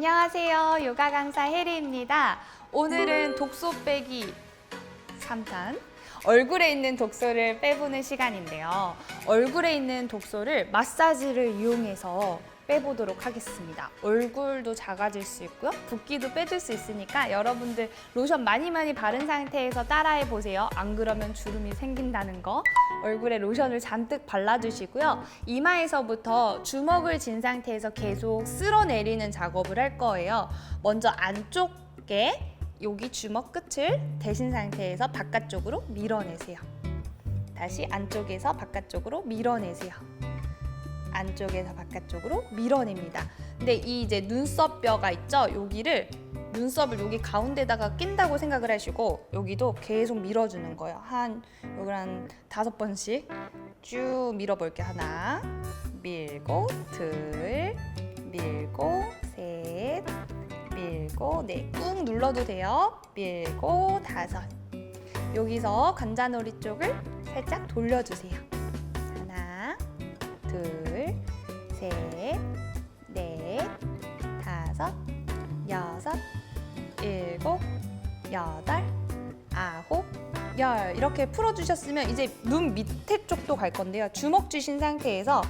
안녕하세요. 요가 강사 혜리입니다. 오늘은 독소 빼기 3탄. 얼굴에 있는 독소를 빼보는 시간인데요. 얼굴에 있는 독소를 마사지를 이용해서 빼보도록 하겠습니다. 얼굴도 작아질 수 있고요. 붓기도 빼줄 수 있으니까 여러분들 로션 많이 많이 바른 상태에서 따라해 보세요. 안 그러면 주름이 생긴다는 거. 얼굴에 로션을 잔뜩 발라주시고요. 이마에서부터 주먹을 쥔 상태에서 계속 쓸어내리는 작업을 할 거예요. 먼저 안쪽에 여기 주먹 끝을 대신 상태에서 바깥쪽으로 밀어내세요. 다시 안쪽에서 바깥쪽으로 밀어내세요. 안쪽에서 바깥쪽으로 밀어냅니다. 근데 이 이제 눈썹 뼈가 있죠? 여기를 눈썹을 여기 가운데다가 낀다고 생각을 하시고 여기도 계속 밀어주는 거예요. 한 여기 한 다섯 번씩 쭉 밀어볼게요. 하나, 밀고 둘, 밀고 셋, 밀고 네, 꾹 눌러도 돼요. 밀고 다섯. 여기서 관자놀이 쪽을 살짝 돌려주세요. 하나, 둘, 셋, 넷, 다섯, 여섯, 일곱, 여덟, 아홉, 열 이렇게 풀어주셨으면 이제 눈 밑에 쪽도 갈 건데요. 주먹 쥐신 상태에서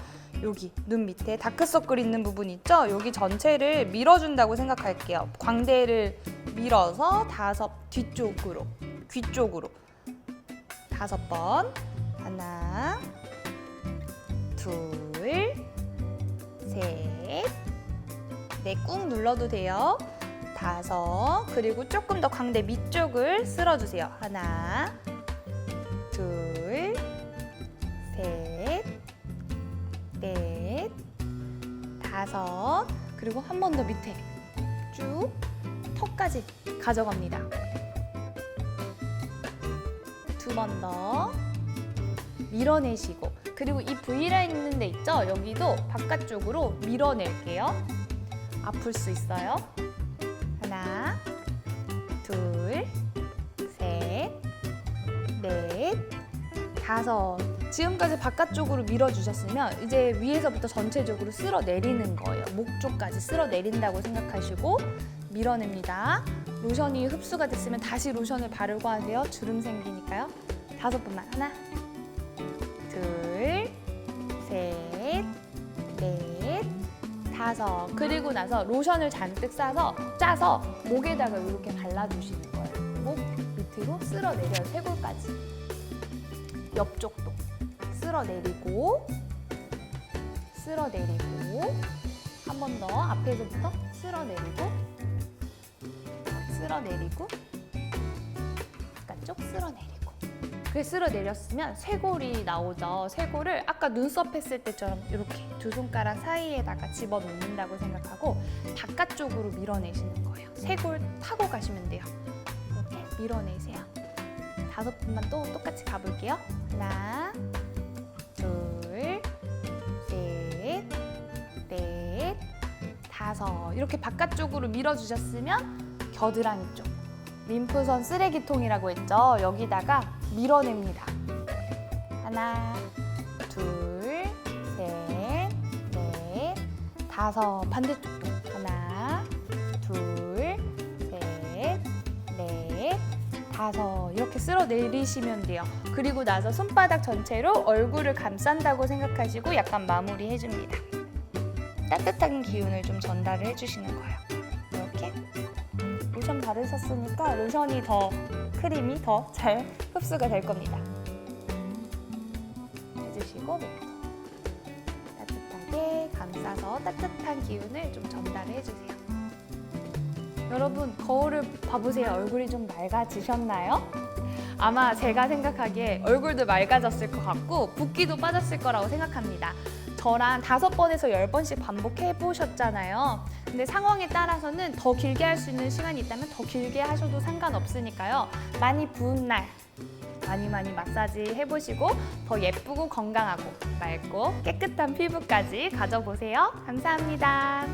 여기 눈 밑에 다크서클 있는 부분 있죠? 여기 전체를 밀어준다고 생각할게요. 광대를 밀어서 다섯 뒤쪽으로 귀 쪽으로 다섯 번 하나 둘 셋, 네, 꾹 눌러도 돼요. 다섯, 그리고 조금 더 광대 밑쪽을 쓸어주세요. 하나, 둘, 셋, 넷, 다섯, 그리고 한 번 더 밑에 쭉 턱까지 가져갑니다. 두 번 더 밀어내시고 그리고 이 V라인 있는 데 있죠? 여기도 바깥쪽으로 밀어낼게요. 아플 수 있어요. 하나, 둘, 셋, 넷, 다섯. 지금까지 바깥쪽으로 밀어주셨으면 이제 위에서부터 전체적으로 쓸어 내리는 거예요. 목 쪽까지 쓸어 내린다고 생각하시고 밀어냅니다. 로션이 흡수가 됐으면 다시 로션을 바르고 하세요. 주름 생기니까요. 다섯 번만. 하나, 다섯. 그리고 나서 로션을 잔뜩 싸서 짜서 목에다가 이렇게 발라주시는 거예요. 목 밑으로 쓸어내려요. 쇄골까지. 옆쪽도 쓸어내리고 쓸어내리고 한 번 더 앞에서부터 쓸어내리고 쓸어내리고 바깥쪽 쓸어내리고 그게 쓸어 내렸으면 쇄골이 나오죠. 쇄골을 아까 눈썹 했을 때처럼 이렇게 두 손가락 사이에다가 집어 넣는다고 생각하고 바깥쪽으로 밀어내시는 거예요. 쇄골 타고 가시면 돼요. 이렇게 밀어내세요. 다섯 분만 또 똑같이 가볼게요. 하나, 둘, 셋, 넷, 다섯. 이렇게 바깥쪽으로 밀어주셨으면 겨드랑이 쪽. 림프선 쓰레기통이라고 했죠. 여기다가 밀어냅니다. 하나, 둘, 셋, 넷, 다섯. 반대쪽도 하나, 둘, 셋, 넷, 다섯. 이렇게 쓸어 내리시면 돼요. 그리고 나서 손바닥 전체로 얼굴을 감싼다고 생각하시고 약간 마무리 해줍니다. 따뜻한 기운을 좀 전달을 해주시는 거예요. 로션 바르셨으니까 로션이 더 크림이 더 잘 흡수가 될 겁니다. 해주시고 따뜻하게 감싸서 따뜻한 기운을 좀 전달을 해주세요. 여러분 거울을 봐보세요. 얼굴이 좀 맑아지셨나요? 아마 제가 생각하기에 얼굴도 맑아졌을 것 같고 붓기도 빠졌을 거라고 생각합니다. 저랑 다섯 번에서 열 번씩 반복해 보셨잖아요. 근데 상황에 따라서는 더 길게 할 수 있는 시간이 있다면 더 길게 하셔도 상관없으니까요. 많이 부은 날 많이 많이 마사지 해보시고 더 예쁘고 건강하고 맑고 깨끗한 피부까지 가져보세요. 감사합니다.